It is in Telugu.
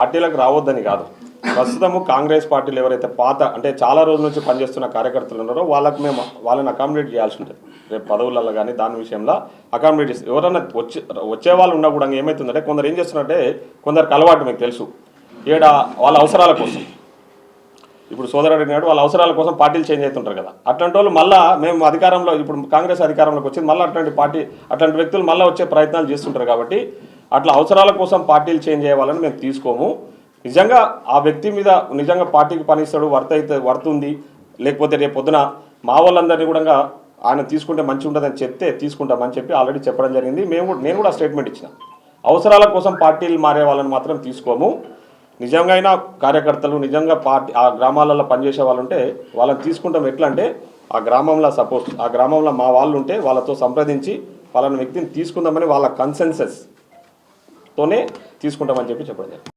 పార్టీలకు రావద్దని కాదు. ప్రస్తుతము కాంగ్రెస్ పార్టీలు ఎవరైతే పాత అంటే చాలా రోజుల నుంచి పనిచేస్తున్న కార్యకర్తలు ఉన్నారో వాళ్ళకి మేము వాళ్ళని అకామిడేట్ చేయాల్సి ఉంటుంది. రేపు పదవులలో కానీ దాని విషయంలో అకామిడేట్ చేసి ఎవరైనా వచ్చే వచ్చే వాళ్ళు ఉన్నా కూడా ఏమవుతుందంటే కొందరు ఏం చేస్తున్నారంటే కొందరికి అలవాటు మీకు తెలుసు. ఈడ వాళ్ళ అవసరాల కోసం. ఇప్పుడు సోదరుడు అడిగినాడు వాళ్ళ అవసరాల కోసం పార్టీలు చేంజ్ అవుతుంటారు కదా. అట్లాంటి వాళ్ళు మళ్ళీ మేము అధికారంలో ఇప్పుడు కాంగ్రెస్ అధికారంలోకి వచ్చింది మళ్ళీ అట్లాంటి పార్టీ అట్లాంటి వ్యక్తులు మళ్ళీ వచ్చే ప్రయత్నాలు చేస్తుంటారు కాబట్టి అట్లా అవసరాల కోసం పార్టీలు చేంజ్ చేయాలని మేము తీసుకోము. నిజంగా ఆ వ్యక్తి మీద నిజంగా పార్టీకి పనిస్తాడు వర్త అయితే వర్త్ ఉంది. లేకపోతే రేపు పొద్దున మా వాళ్ళందరినీ కూడా ఆయన తీసుకుంటే మంచి ఉంటుందని చెప్తే తీసుకుంటామని చెప్పి ఆల్రెడీ చెప్పడం జరిగింది. మేము కూడా నేను కూడా స్టేట్మెంట్ ఇచ్చిన. అవసరాల కోసం పార్టీలు మారే వాళ్ళని మాత్రం తీసుకోము. నిజంగా అయినా కార్యకర్తలు నిజంగా పార్టీ ఆ గ్రామాలలో పనిచేసే వాళ్ళు ఉంటే వాళ్ళని తీసుకుంటాం. ఎట్లా అంటే ఆ గ్రామంలో సపోజ్ ఆ గ్రామంలో మా వాళ్ళు ఉంటే వాళ్ళతో సంప్రదించి వాళ్ళని వ్యక్తిని తీసుకుందామని వాళ్ళ కన్సెన్సెస్ తోనే తీసుకుంటామని చెప్పి చెప్పడం జరిగింది.